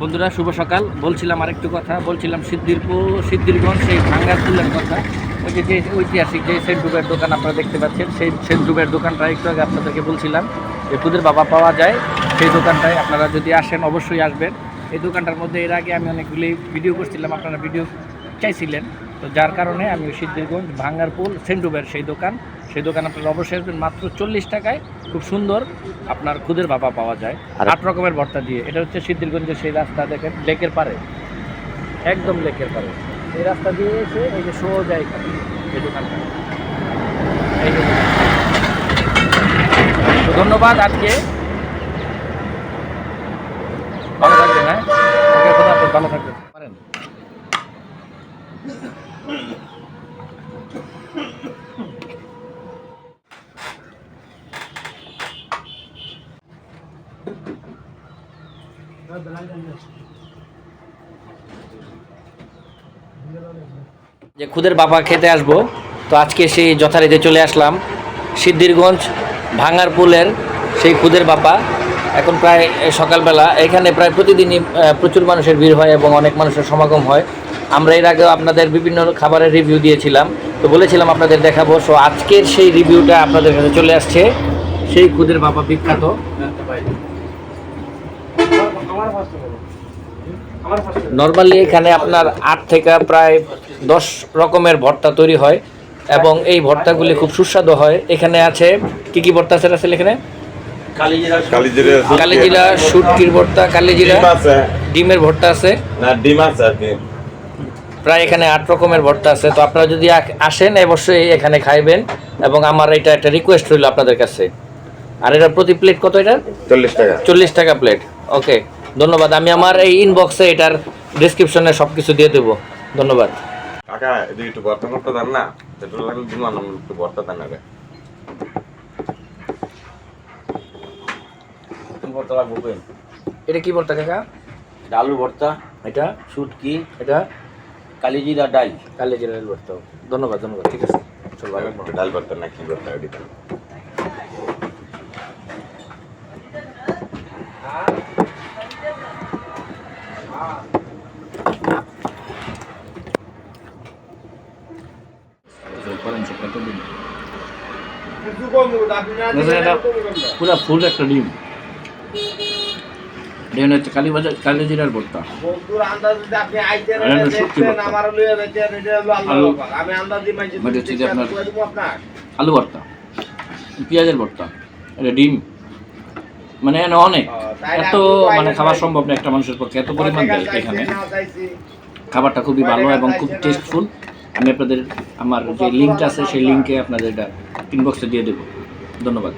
বন্ধুরা, শুভ সকাল। বলছিলাম আরেকটু কথা, বলছিলাম সিদ্ধিরপুর সিদ্ধিরগঞ্জ, সেই ভাঙ্গারপুলের কথা। ওই যে যে ঐতিহাসিক যে সেন্ট ডুবের দোকান আপনারা দেখতে পাচ্ছেন, সেই সেন্ট ডুবের দোকানটা একটু আগে আপনাদেরকে বলছিলাম যে পুদের বাবা পাওয়া যায়, সেই দোকানটায় আপনারা যদি আসেন অবশ্যই আসবেন। এই দোকানটার মধ্যে এর আগে আমি অনেকগুলি ভিডিও করছিলাম, আপনারা ভিডিও চাইছিলেন। তো যার কারণে আমি সিদ্ধিরগঞ্জ ভাঙ্গারপুল সেন্ট রুবের সেই দোকান। সেই দোকান আপনারা অবশ্যই আসবেন মাত্র চল্লিশ টাকায় খুব সুন্দর আপনার খুদের বাবা পাওয়া যায়। আর- আট রকমের ভর্তা দিয়ে। এটা হচ্ছে সিদ্ধিরগঞ্জের সেই রাস্তা দেখেন লেকের পারে একদম লেকের পারে এই রাস্তা দিয়ে এসে এই যে সোজা এখানে এই দোকানটা। এই তো ধন্যবাদ আজকে। ভালো থাকবেন হ্যাঁ? ভালো থাকবেন। পারেন। যে খুদের বাবা খেতে আসব, তো আজকে সেই যথারীতি চলে আসলাম। সিদ্ধিরগঞ্জ ভাঙারপুলের সেই খুদের বাবা। এখন প্রায় সকালবেলা, এখানে প্রায় প্রতিদিনই প্রচুর মানুষের ভিড় হয় এবং অনেক মানুষের সমাগম হয়। আমরা এর আগেও আপনাদের বিভিন্ন খাবারের রিভিউ দিয়েছিলাম। তো বলেছিলাম আপনাদের দেখাবো। সো আজকের সেই রিভিউটা আপনাদের কাছে চলে আসছে। সেই খুদের বাবা বিখ্যাত। নর্মালি এখানে আপনার আট থেকে প্রায় দশ রকমের ভর্তা তৈরি হয় এবং এই ভর্তাগুলি খুব সুস্বাদু হয়। এখানে আছে, কি কি ভর্তা আছে এখানে? কালিজিরা কালিজিরা শুটকির ভর্তা কালিজিরা। ডিমের ভর্তা আছে। না ডিম আছে আর কি। প্রায় এখানে আট রকমের ভর্তা আছে। তো আপনারা যদি আসেন অবশ্যই এখানে খাইবেন। এবং আমার এটা একটা রিকোয়েস্ট রইল আপনাদের কাছে। আর এটা প্রতি প্লেট কত এটা চল্লিশ টাকা। চল্লিশ টাকা প্লেট ওকে ধন্যবাদ। আমি আমার এই ইনবক্সে এটার ডিসক্রিপশনে সব কিছু দিয়ে দেবো। ধন্যবাদ। কাকা একটু ভর্তা করতে দেন না? পেট্রোল লাগলে দিন একটু ভর্তা দেন না ভর্তা লাগবে এটা কি ভর্তা কাকা? আলু ভর্তা এটা? শুটকি এটা? কালিজিরা ডাল। কালি ডাল ভর্তা ধন্যবাদ ধন্যবাদ ঠিক আছে। চলো ভালো। ডাল ভর্তা না কি ভর্তা এটা পুরা ফুল একটা ডিম। হচ্ছে কালী বাজার কালী ভর্তা। এটা শুটকি ভর্তা। আলু মানে হচ্ছে আপনার আলু ভর্তা পেঁয়াজের ভর্তা এটা ডিম। মানে অনেক। এত মানে খাবার সম্ভব না একটা মানুষের পক্ষে। এত পরিমাণ দেয় এখানে। খাবারটা খুবই ভালো এবং খুব টেস্টফুল আমি আপনাদের আমার যে লিঙ্কটা আছে সেই লিঙ্কে আপনাদের এটা ইনবক্সে দিয়ে দেবো। ধন্যবাদ।